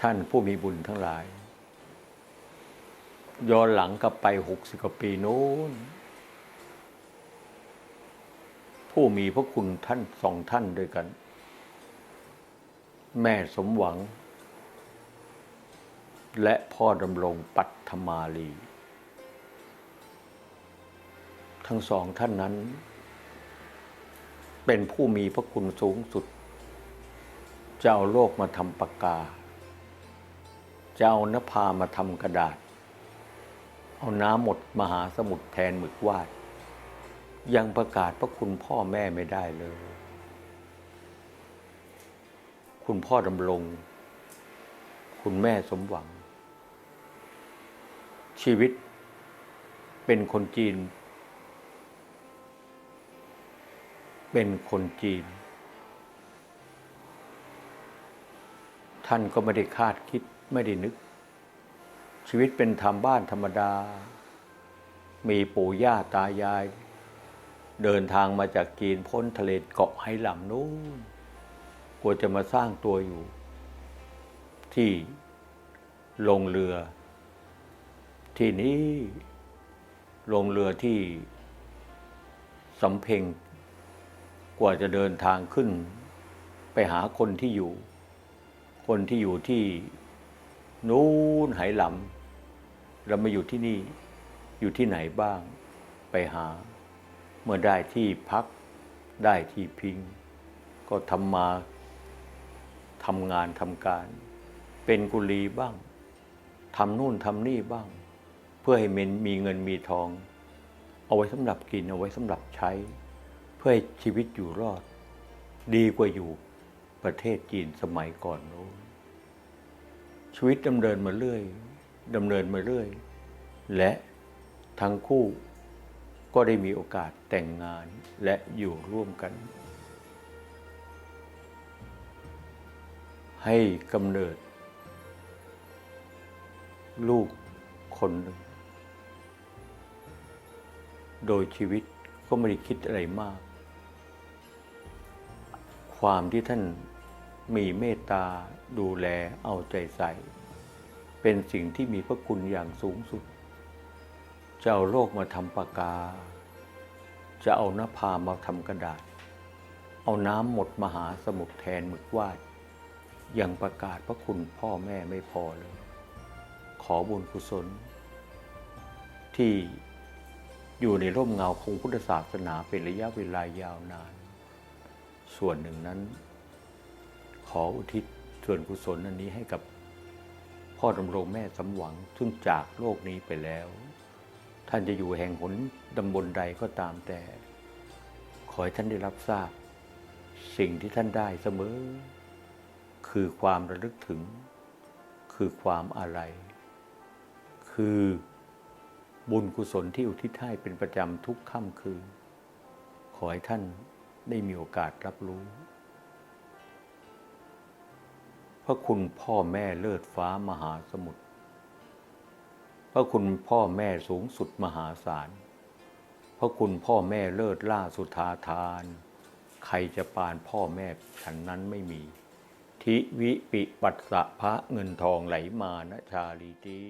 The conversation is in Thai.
ท่านผู้มีบุญทั้งหลาย ย้อนหลังกลับไปหกสิบกว่าปีโน้น ผู้มีพระคุณท่านสองท่านด้วยกัน แม่สมหวัง และพ่อดำรงปัตมาลี ทั้งสองท่านนั้น เป็นผู้มีพระคุณสูงสุดจะเอาโลกมาทำปากกา จะเอานภามาทำกระดาษ เอาน้ำหมดมหาสมุทรแทนหมึกวาด ยังประกาศพระคุณพ่อแม่ไม่ได้เลย คุณพ่อดำรง คุณแม่สมหวัง ชีวิตเป็นคนจีน เป็นคนจีน ท่านก็ไม่ได้คาดคิดไม่ได้นึก ชีวิตเป็นทำบ้านธรรมดา มีปู่ย่าตายาย เดินทางมาจากจีนพ้นทะเลเกาะไหหลำนู้นกลัวจะมาสร้างตัวอยู่ ที่ลงเรือ ที่นี้ลงเรือที่สำเพ็งกว่าจะเดินทางขึ้น ไปหาคนที่อยู่ คนที่อยู่ที่นู้นไหหลำเรามาอยู่ที่นี่อยู่ที่ไหนบ้างไปหา เมื่อได้ที่พักได้ที่พิง ก็ทำมาทำงานทำการ เป็นกุลีบ้างทำนู่นทำนี่บ้าง เพื่อให้มันมีเงินมีทอง เอาไว้สำหรับกินเอาไว้สำหรับใช้ เพื่อให้ชีวิตอยู่รอด ดีกว่าอยู่ประเทศจีนสมัยก่อนโน้น ชีวิตดำเนินมาเรื่อยดำเนินมาเรื่อย และทั้งคู่ก็ได้มีโอกาสแต่งงานและอยู่ร่วมกัน ให้กำเนิด ลูกคนหนึ่ง โดยชีวิตก็ไม่ได้คิดอะไรมาก ความที่ท่าน มีเมตตาดูแลเอาใจใส่ เป็นสิ่งที่มีพระคุณอย่างสูงสุด จะเอาโลกมาทำปากกา จะเอานภามาทำกระดาษ เอาน้ำหมดมหาสมุทรแทนหมึกวาดยังประกาศพระคุณพ่อแม่ไม่พอเลย ขอบุญกุศล ที่อยู่ในร่มเงาของพุทธศาสนาเป็นระยะเวลายาวนาน ส่วนหนึ่งนั้น ขออุทิศส่วนกุศลอันนี้ให้กับพ่อดำรงแม่สำหวัง ซึ่งจากโลกนี้ไปแล้ว ท่านจะอยู่แห่งหนตำบลใดก็ตามแต่ ขอให้ท่านได้รับทราบ สิ่งที่ท่านได้เสมอ คือความระลึกถึง คือความอาลัยคือบุญกุศลที่อุทิศให้เป็นประจำทุกค่ำคืน ขอให้ท่านได้มีโอกาสรับรู้ ระคุณพ่อแม่เลิศฟ้ามหาสมุทร พระคุณพ่อแม่สูงสุดมหาศาล พระคุณพ่อแม่เลิศล่าสุธาทาน ใครจะปานพ่อแม่ฉันนั้นไม่มี ทิวิปิปัสสะพระเงินทองไหลมานะชาลีตี